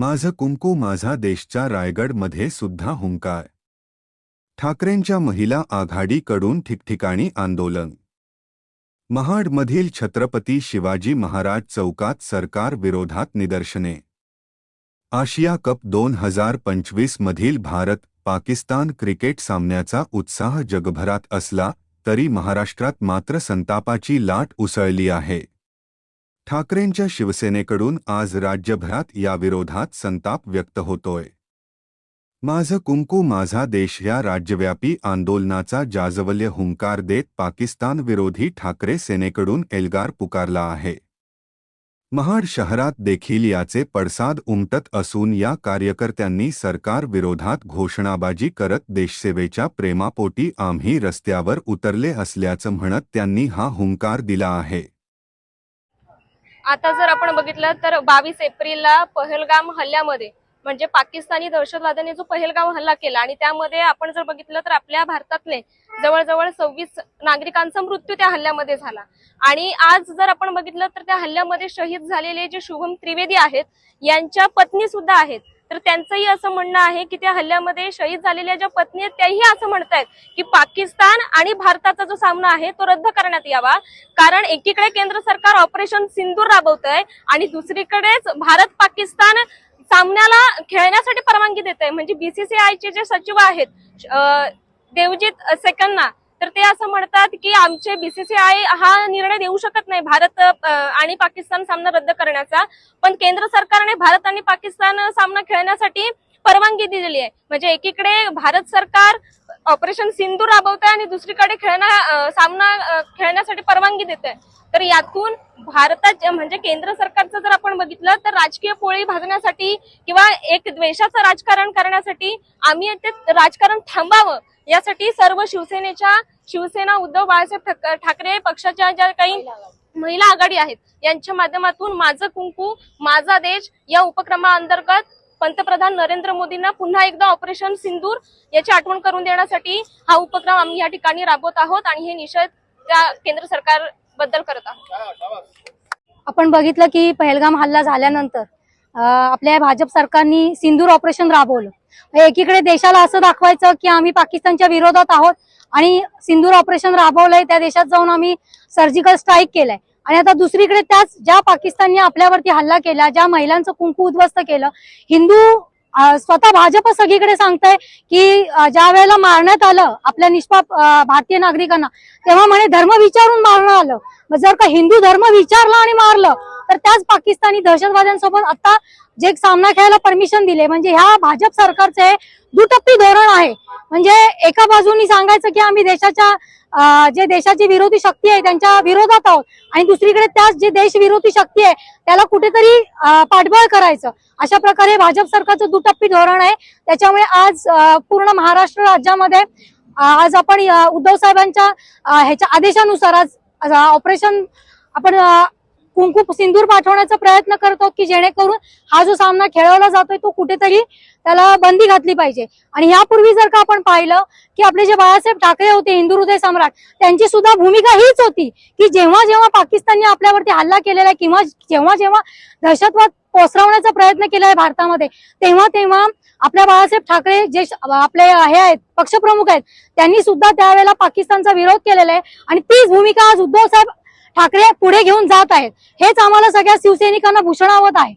माझं कुंकू माझा देशच्या रायगडमध्ये सुद्धा हुंकार ठाकरेंच्या महिला आघाडीकडून ठिकठिकाणी आंदोलन. महाडमधील छत्रपती शिवाजी महाराज चौकात सरकार विरोधात निदर्शने. आशिया कप दोन हजार पंचवीस मधील भारत पाकिस्तान क्रिकेट सामन्याचा उत्साह जगभरात असला तरी महाराष्ट्रात मात्र संतापाची लाट उसळली आहे. ठाकरेंच्या शिवसेनेकडून आज राज्यभरात याविरोधात संताप व्यक्त होतोय. माझं कुंकू माझा देश या राज्यव्यापी आंदोलनाचा जाजवल्य हुंकार देत पाकिस्तान विरोधी ठाकरे सेनेकडून एल्गार पुकारला आहे. महाड शहरात देखील याचे पडसाद उमटत असून या कार्यकर्त्यांनी सरकार विरोधात घोषणाबाजी करत देशसेवेच्या प्रेमापोटी आम्ही रस्त्यावर उतरले असल्याचं म्हणत त्यांनी हा हुंकार दिला आहे. आता जर आपण बघितलं तर बावीस एप्रिलला पहलगाम हल्ल्यामध्ये म्हणजे पाकिस्तानी दहशतवाद्यांनी जो पहलगाम हल्ला केला आणि त्यामध्ये आपण जर बघितलं तर आपल्या भारतातले जवळजवळ सव्वीस नागरिकांचा मृत्यू त्या हल्ल्यामध्ये झाला. आणि आज जर आपण बघितलं तर त्या हल्ल्यामध्ये शहीद झालेले जे शुभम त्रिवेदी आहेत यांच्या पत्नी सुद्धा आहेत. तर त्यांचंही असं म्हणणं आहे की त्या हल्ल्यामध्ये शहीद झालेल्या ज्या पत्नी आहेत त्याही असं म्हणतायत की पाकिस्तान आणि भारताचा जो सामना आहे तो रद्द करण्यात यावा. कारण एकीकडे केंद्र सरकार ऑपरेशन सिंदूर राबवत आहे आणि दुसरीकडेच भारत पाकिस्तान सामन्याला खेळण्यासाठी परवानगी देत आहे म्हणजे बीसीसीआयचे जे सचिव आहेत देवजीत सेकन्ना तर ते असं म्हणतात की आमचे बीसीसीआय हा निर्णय देऊ शकत नाही भारत आणि पाकिस्तान सामना रद्द करण्याचा. पण केंद्र सरकारने भारत आणि पाकिस्तान सामना खेळण्यासाठी परवानगी दिलेली आहे. म्हणजे एकीकडे भारत सरकार ऑपरेशन सिंधू राबवत आहे आणि दुसरीकडे खेळणा सामना खेळण्यासाठी परवानगी देत आहे तर यातून भारतात म्हणजे केंद्र सरकारचं जर आपण बघितलं तर राजकीय पोळी भाजण्यासाठी किंवा एक द्वेषाचं राजकारण करण्यासाठी आम्ही ते राजकारण थांबावं यासाठी सर्व शिवसेनेच्या शिवसेना उद्धव बाळासाहेब ठाक- ठाकरे पक्षाच्या ज्या काही महिला आघाडी आहेत यांच्या माध्यमातून माझं कुंकू माझा देश या उपक्रमाअंतर्गत पंतप्रधान नरेंद्र मोदींना पुन्हा एकदा ऑपरेशन सिंदूर याची आठवण करून देण्यासाठी हा उपक्रम आम्ही या ठिकाणी राबवत आहोत आणि हे निषेध त्या केंद्र सरकारबद्दल करत आहोत. आपण बघितलं की पहलगाम हल्ला झाल्यानंतर आपल्या भाजप सरकारनी सिंदूर ऑपरेशन राबवलं. एकीकडे देशाला असं दाखवायचं की आम्ही पाकिस्तानच्या विरोधात आहोत आणि सिंदूर ऑपरेशन राबवलंय त्या देशात जाऊन आम्ही सर्जिकल स्ट्राईक केलंय. आणि आता दुसरीकडे त्याच ज्या पाकिस्तानने आपल्यावरती हल्ला केला ज्या महिलांचं कुंकू उद्ध्वस्त केलं हिंदू स्वतः भाजप सगळीकडे सांगतंय की ज्या वेळेला मारण्यात आलं आपल्या निष्पाप भारतीय नागरिकांना तेव्हा म्हणे धर्म विचारून मारणं आलं. जर का हिंदू धर्म विचारला आणि मारलं तर त्याच पाकिस्तानी दहशतवाद्यांसोबत आता जे सामना खेळायला परमिशन दिले म्हणजे ह्या भाजप सरकारचे दुटप्पी धोरण आहे. म्हणजे एका बाजूनी सांगायचं की आम्ही देशाच्या जे देशाची विरोधी शक्ती आहे त्यांच्या विरोधात आहोत आणि दुसरीकडे त्याच जे देश विरोधी शक्ती आहे त्याला कुठेतरी पाठबळ करायचं. अशा प्रकारे भाजप सरकारचं दुटप्पी धोरण आहे. त्याच्यामुळे आज पूर्ण महाराष्ट्र राज्यामध्ये आज आपण उद्धव साहेबांच्या ह्याच्या आदेशानुसार आज ऑपरेशन आपण कुंकू सिंदूर पाठवण्याचा प्रयत्न करतो की जेणेकरून हा जो सामना खेळवला जातोय तो कुठेतरी त्याला बंदी घातली पाहिजे. आणि यापूर्वी जर का आपण पाहिलं की आपले जे बाळासाहेब ठाकरे होते हिंदू हृदय सम्राट त्यांची सुद्धा भूमिका हीच होती की जेव्हा जेव्हा पाकिस्तानने आपल्यावरती हल्ला केलेला आहे किंवा जेव्हा जेव्हा दहशतवाद पसरवण्याचा प्रयत्न केला आहे भारतामध्ये तेव्हा तेव्हा आपल्या बाळासाहेब ठाकरे जे आपले हे आहेत पक्षप्रमुख आहेत त्यांनी सुद्धा त्यावेळेला पाकिस्तानचा विरोध केलेला आहे. आणि तीच भूमिका आज उद्धव साहेब ठाकरे पुढे घेऊन जात आहेत. हेच आम्हाला सगळ्या शिवसैनिकांना भूषणावत आहे.